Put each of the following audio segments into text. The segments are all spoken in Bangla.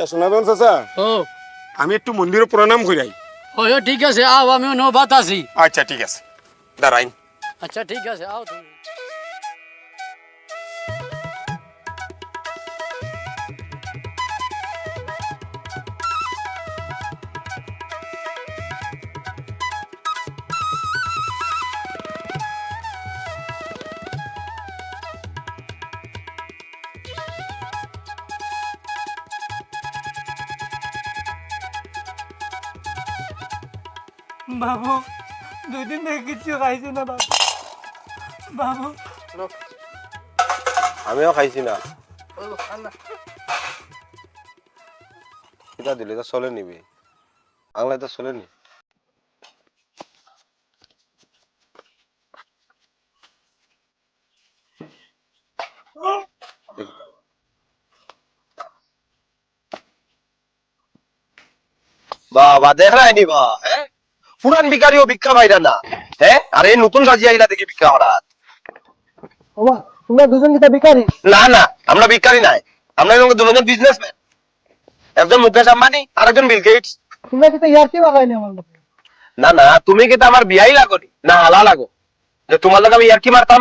আচ্ছা শোনাবেন চাচা? ও। আমি একটু মন্দিরে প্রণাম করাই ও ঠিক আছে আও আমি নবাত আছি। আচ্ছা ঠিক আছে। দাঁড়াই। আচ্ছা ঠিক আছে আও তুমি বাবু দুই দিন থেকে কিছু খাইছি না বাবু। বাবু। আমিও খাইছি না। কিতা দিলে তো চলে নিবি। আংলাই তো চলে নি। বাবা, দেখ রাইনি বা পুরান ভিকারিও ভিক্ষা পাইরা না। হ্যাঁ আর এই নতুন সাজি আইলা দেখি ভিক্ষা বাবা তোমরা দুজন কিতা বেকারি না না আমরা ভিক্ষারি নাই। আমরা এরকম দুজন বিজনেসম্যান একজন মুকেশ আম্বানি আর একজন বিল গেটস তোমরা কিতা ইয়ার্কি বাগাইনি আমার না না তুমি কি তো আমার বিয়াই লাগনি না? হালা লাগো। যে তোমার লগে আমি ইয়ার কি মারতাম?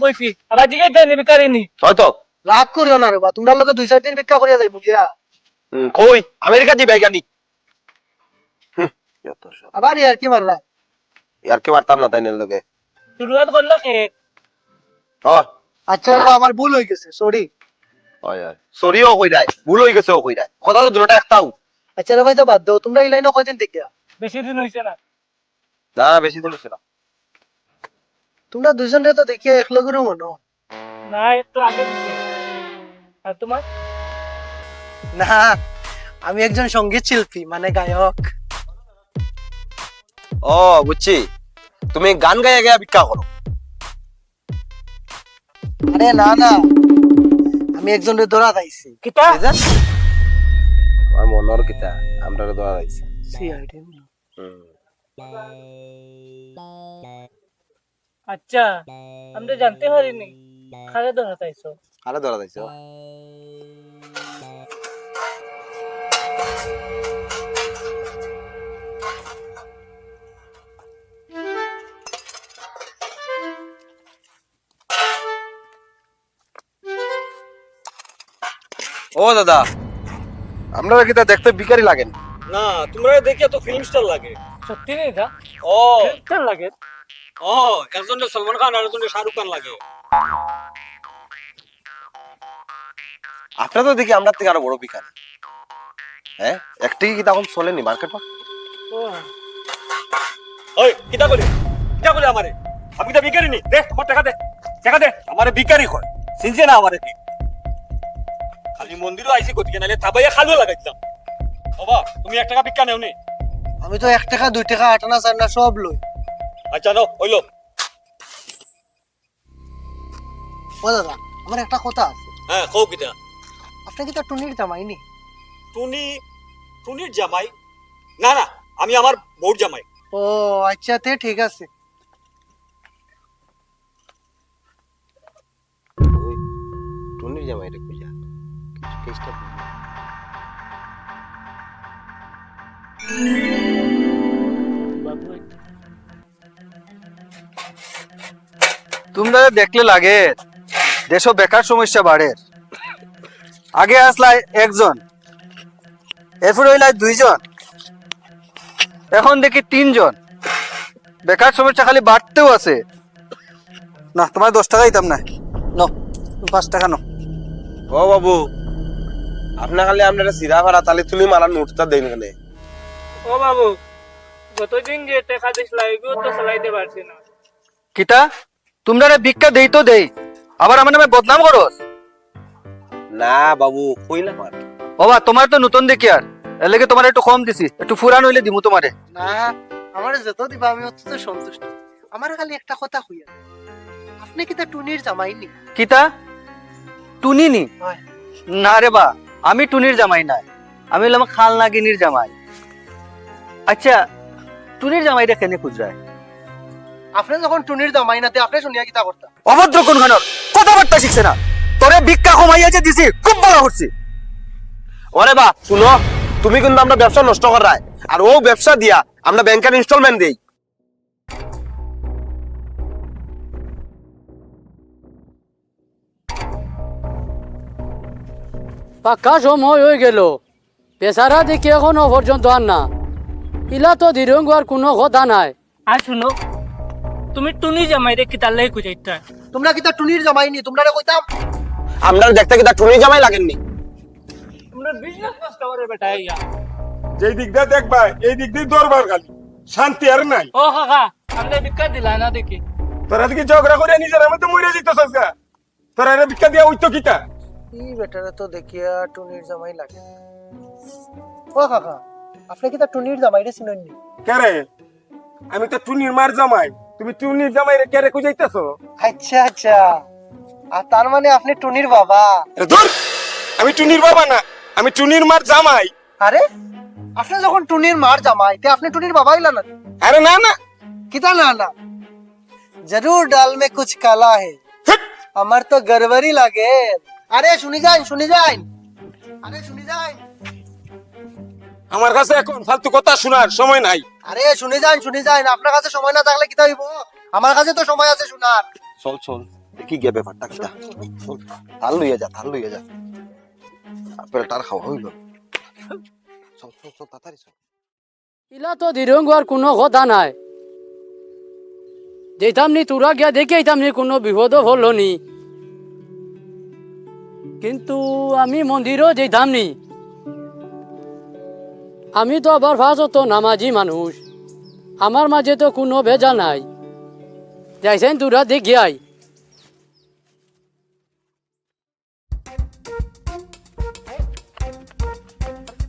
বইফি আবার দিকে দেনি বেকারি নি। হয়তো। রাগ করিও না রে বা তোমরা লোকে দুই চার দিন ভিক্ষা করিয়া যাইব গিয়া কই? আমেরিকা যাবে গানি আবার ইয়ার্কি মারলা? ইয়ার কি মারতাম না তাই শুরুয়াত করল কে? ও আচ্ছা আমার ভুল হয়ে গেছে সরি সরিও কই যায় ভুল হই গেছে কই যায় কথা তো দুটোটা একটাও। আচ্ছা ভাই তো বাদ দাও তোমরা এই লাইনে কয়দিন দেখিয়া? বেশি দিন হইছে না। না বেশি দিন হইছে না। তোমরা দুজন রে তো দেখিয়া এক লগেরও মনে না একটু আগে আর তোমার? না আমি একজন সংগীত শিল্পী মানে গায়ক। ও বুঝছি। তুমি গান গাইয়া গাইয়া ভিক্ষা করো। আরে না না। আমি একজনের দৌড়া আইছি কিতা? আমার মনের কিতা আমরা যাইছে সিআইডি আচ্ছা আমি তো জানতে পারিনি। খালে ধরা চাইছো আরে দোয়া যাইছে ও দাদা। আপনারা কিতা দেখতে বিকারি লাগেন? না তোমরা দেখে তো ফিল্ম স্টার লাগে। সত্যি নেই যা ও। কেন লাগে? ও একজনের সলমান খান আর একজনের শাহরুখ খান লাগে। আপনারা তো দেখি আমরা থেকে আরও বড় বিকারি হ্যাঁ একটি কি তখন চলেনি মার্কেট? ও। ওই কিটা করি? কিটা করি আমারে? আমি তো বিকারি নি। দে আমার টাকা দে টাকা দে। আমারে বিকারি কয়। চিনছে না আমারে কি? খালি মন্দিরও আইসি কোথায় নালে থাবাইয়া খালু লাগাইতাম বাবা তুমি এক টাকা ভিক্ষা নেও নি আমি তো এক টাকা দুই টাকা আটানা চারনা সব লই। আচ্ছা নাও হইল। ও দাদা আমার একটা কথা আছে। হ্যাঁ কও কিটা? আপনি কি তো টুনির জামাইনি টুনি টুনির জামাই? না না আমি আমার বউর জামাই। ও আচ্ছা তে ঠিক আছে। টুনির জামাই রে কেসটা তোমরা দেখলে লাগে দেশ বেকার সমস্যা বাড়ে আগে আসলাই একজন এরপর হইলাই দুইজন এখন দেখি তিনজন। বেকার সমস্যা খালি বাড়তেও আছে। না তোমার দশ টাকা দিতাম না। ন পাঁচ টাকা ন ও বাবু আপনার খালি আপনারা সিরা ভাড়া তালে তুলি মারা নোটটা দেন কেন ও বাবু গতদিন যে টাকা দিছিলা এগুলো তো চালাইতে পারছি না। কিতা? তোমরা ভিক্ষা দেই তো দেই আবার আমার নামে বদনাম করো না বাবু কই না পার বাবা তোমার তো নতুন দেখি আর। এর লেগে তোমার একটু কম দিছি একটু ফুরান হইলে দিমু তোমারে। না আমার যত দিবা আমি অত্যন্ত সন্তুষ্ট। আমার খালি একটা কথা হইয়া আপনি কি তা টুনির জামাইনি কিতা? টুনি নি? না রে বা আমি টুনির জামাই নাই আমি হলাম খাল নাগিনীর জামাই। আচ্ছা টুনির জামাইটা কেনে খুঁজরায়? আপনি যখন টুনির জামাই নাতে আপনি শুনিয়া কিতা করতা? অভদ্র কোন খানোর কথাবার্তা শিখছে না। তোরে ভিক্ষা কমাইয়া যে দিছি খুব বড় করছি। ওরে বা শুনো তুমি কিন্তু আমরা ব্যবসা নষ্ট করায় আর ও ব্যবসা দিয়া আমরা ব্যাংকের ইনস্টলমেন্ট দেই। পাক্কা সময় হয়ে গেল। পেশারা দেখি এখনও পর্যন্ত আর না। ইলা তো দিরঙ্গ আর কোনো কথা নাই। আর শুনো তুমি টুনি জামাই রে কিতার লাগে কুজাইতা তোমরা কিতা টুনির জামাইনি তোমরা কইতাম আমরা দেখতে কি তার টুনি জামাই লাগেননি? তোমরা বিজনেস নষ্ট করে বেটা ইয়া যেই দিক দিয়ে দেখবা এই দিক দিয়ে দরবার খালি। শান্তি আর নাই। ও কাকা আমরা বিক্কা দিলা না দেখি। তোরা দিকে ঝগড়া করে নিজের মধ্যে মরে যেতেছস গা। তোরা ভিক্ষা দিয়া ওই তো কিতা? ই বেটারে তো দেখিয়া টুনির জামাই লাগে ও কাকা আপনি কিতা টুনির জামাই রে চিননি কেরে আমি তো টুনির মার জামাই তুমি টুনির জামাই রে কেরে খুঁজাইতেছো আচ্ছা আচ্ছা আর তার মানে আপনি টুনির বাবা ধর আমি টুনির বাবা না আমি টুনির মার জামাই আরে আপনি যখন টুনির মার জামাই তে আপনি টুনির বাবা হইলা না আরে না না कितना लाना जरूर डाल में कुछ काला है আমার তো গড়বড়ি লাগে আরে শুনি যাই শুনি যাই আরে শুনি যাই আমার কাছে এখন ফালতু কথা শোনার সময় নাই। আরে শুনি যাই শুনি যাই আপনার কাছে সময় না থাকলে কি হইব আমার কাছে তো সময় আছে শোনার। চল চল দেখি গিয়া ব্যাপারটা কিটা চল, থাল লইয়া যা থাল লইয়া যা। আপেলটার খাওয়া হইল। চল চল চল তাড়াতাড়ি চল। ইলা তো দিরঙ্গ আর কোনো কথা নাই। যেতাম নি তোরা গিয়া দেখে কোনো বিপদও হলো নি। কিন্তু আমি মন্দিরও যেতাম নি। আমি তো আবার ফাঁসত নামাজি মানুষ। আমার মাঝে তো কোনো ভেজা নাই। যাইছেন তোরা দেখি আই।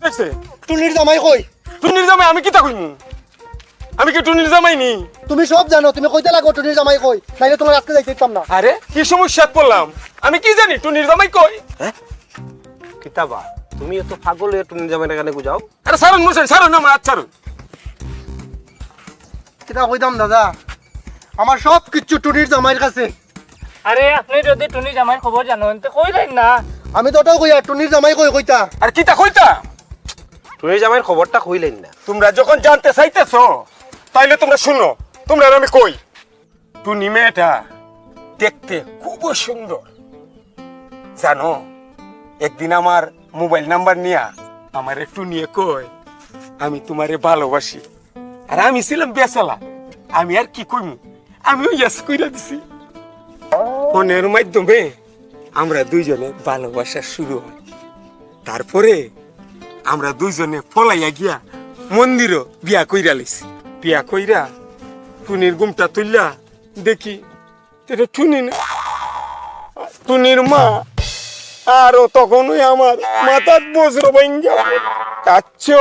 দেখছে? টুনির জামাই কই? টুনির জামাই আমি কিতা কইমু? আমি কি টুনির জামাই নি? তুমি সব জানো তুমি কইতে লাগো টুনির জামাই কই? নাইলে তোমার আজকে যাইতে দিতাম না। আরে কি সমস্যাত পড়লাম? আমি কি জানি টুনির জামাই কই? কিতাবা তুমি এত পাগল হয়ে টুনি জামাই এখানে গুজাও? আরে সারুন মুসেন সারুন আমার হাত সারুন কিতা কইতাম দাদা? আমার সব কিছু টুনির জামাইয়ের কাছে। আরে আপনি যদি টুনি জামাইর খবর জানেন তো কই দেন না। আমি তো ওটাও কইয়া টুনির জামাই কই কইতা? আর কিতা কইতা? টুনি জামাইয়ের খবরটা কইলেন না। তোমরা যখন জানতে চাইতেছ তাইলে তোমরা শুনো তোমরা আর আমি কই? টুনি মেয়েটা দেখতে খুব সুন্দর। জানো, একদিন আমার মোবাইল নাম্বার নিয়া আমার একটু নিয়ে কই আমি তোমারে ভালোবাসি। আর আমি ছিলাম বেসালা আমি আর কি কইমু? আমিও ইয়াস কইরা দিছি। ফোনের মাধ্যমে আমরা দুইজনে ভালোবাসা শুরু হয়। তারপরে আমরা দুইজনে ফলাইয়া গিয়া মন্দিরও বিয়া কইরা লইছি। বিয়া কইরা টুনির গুমটা তুললা দেখি। এটা টুনি না, টুনির মা আরও তখনই আমার মাথার বজ্র ভাঙ্গা। কাচ্ছ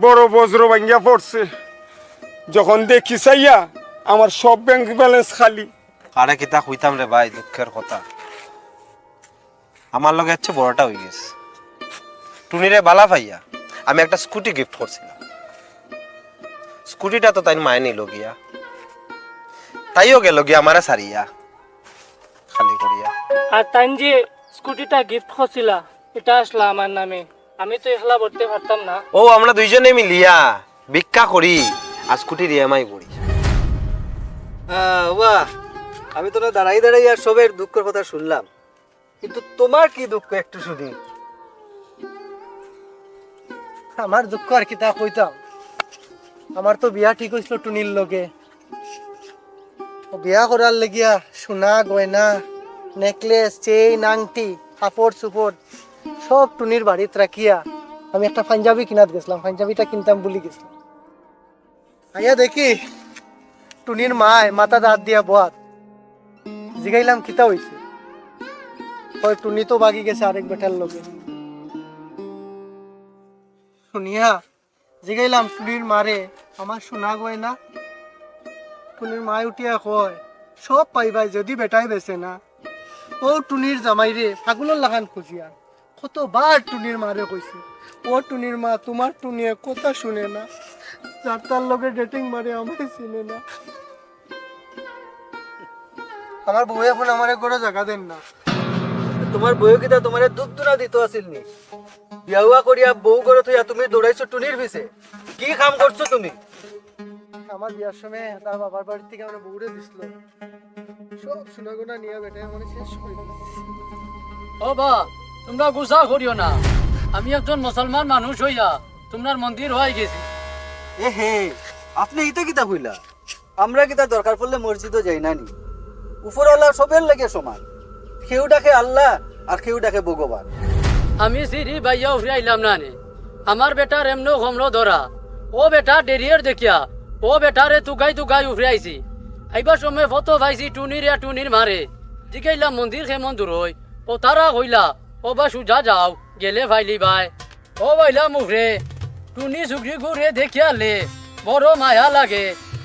বড় বজ্র ভাঙ্গা পড়ছে। যখন দেখি চাইয়া আমার সব ব্যাংক ব্যালেন্স খালি। আরে কিতা কইতাম রে ভাই দুঃখের কথা। আমার লগে হচ্ছে বড়টা হয়ে গেছে। টুনিরে বালা ভাইয়া আমি একটা স্কুটি গিফট করছিলাম। স্কুটিটা তো তাই মায় নিল গিয়া। তাইও গেল গিয়া আমারে সারিয়া। খালি করিয়া। আর তাই যে স্কুটিটা গিফট করছিলা এটা আসলা আমার নামে। আমি তো একলা করতে পারতাম না। ও আমরা দুইজনে মিলিয়া ভিক্ষা করি। আর স্কুটির ইএমআই করি বাহ আমি তো না দাঁড়াই দাঁড়াই আর সবের দুঃখের কথা শুনলাম। কিন্তু তোমার কি দুঃখ একটু শুনি। আমার দুঃখ আর কিতা কইতাম। আমার তো বিয়া ঠিক হইছিল টুনির লগে। বিয়া করার লাগিয়া সোনা গয়না নেকলেস, চেইন, আংটি, কাপড় চুপড়, সব টুনির বাড়িতে রাখিয়া আমি একটা পাঞ্জাবি কিনাত গেছিলাম। পাঞ্জাবিটা কিনতাম বলি গেছিলাম। আইয়া দেখি, টুনির মায় মাথা দাঁত দিয়া বহাত জিগাইলাম কিতা হইছে। হয় টুনি তো বাগি গেছে আরেক বেটার লগে। শুনিয়া জিগাইলাম, টুনির মারে, আমার শোনা গয় না টুনির মায় উঠিয়া কয়, সব পাইবাই, যদি বেটাই বেছে না। ও টুনির জামাই রে ফাগুলোর লাগান খুঁজিয়া। কতবার টুনির মারে কইছে ও টুনির মা তোমার টুনিয়ে কথা শুনে না। যার তার লগে ডেটিং মারে আমাকে চিনে না। আমার বউ এখন আমার ঘরে জায়গা দেন না। তোমার বইও কিতা তোমার দুধ দুনা দিত আছিল নি? বিয়া করিয়া বউ করে থইয়া তুমি দৌড়াইছো টুনির পিছে। কি কাম করছ তুমি? আমার বিয়ার সময় তার বাবার বাড়ি থেকে আমার বউরে দিছিল। সব সোনা গোনা নিয়ে বেটে মানে শেষ করে দিছে। ও বা তোমরা গুসা করিও না। আমি একজন মুসলমান মানুষ হইয়া তোমার মন্দির হয়ে গেছি। এ হে আপনি ইটা কিতা কইলা? আমরা কিতা দরকার পড়লে মসজিদও যাই না নি? উপরওয়ালা সবের লাগে সমান। কেউ ডাকে আল্লাহ আর কেউ ডাকে ভগবান। আমি সিঁড়ি বাইয়া উঠে আইলাম না নে। আমার বেটার এমনো কমলো ধরা। ও বেটা ডেরিয়ার দেখিয়া ও বেটারে তুকাই তুকাই উঠে আইছি। আইবার সময় ফটো ভাইছি টুনির ইয়া টুনির মারে। জিকাইলাম মন্দির সে মন্দির হই। ও তারা কইলা ও বা সুজা যাও গেলে ভাইলি ভাই ও বাইলাম উঠে টুনি সুগ্রি ঘুরে দেখিয়ালে বড় মায়া লাগে।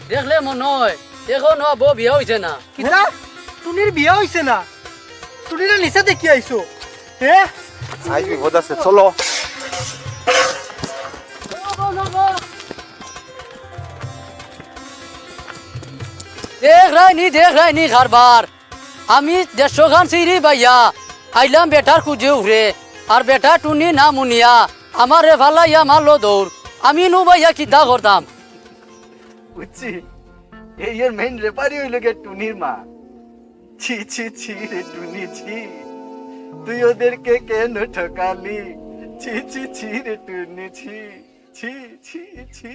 দেখলে মনে হয় এখন ও বউ বিয়া হইছে না। কিতা? টুনির বিয়া হইছে না? টুনিরা নিচে দেখি আইছো। হে? আজ বিপদ আছে চলো। দেখ রাইনি দেখ রাইনি খারবার আমি দেড়শো খান সিঁড়ি বাইয়া, আইলাম বেটার খুঁজে উঠে আর বেটা টুনি না মুনিয়া, আমার রে ফালাইয়া মারলো দৌড়। আমি নু বাইয়া কিতা করতাম। বুঝছি, এই এর মেইন রেপারি হইল গে টুনির মা। ছি ছি ছি রে টুনি, ছি। তুই ওদেরকে কেন ঠকালি? ছি ছি ছি রে টুনি, ছি ছি ছি ছি।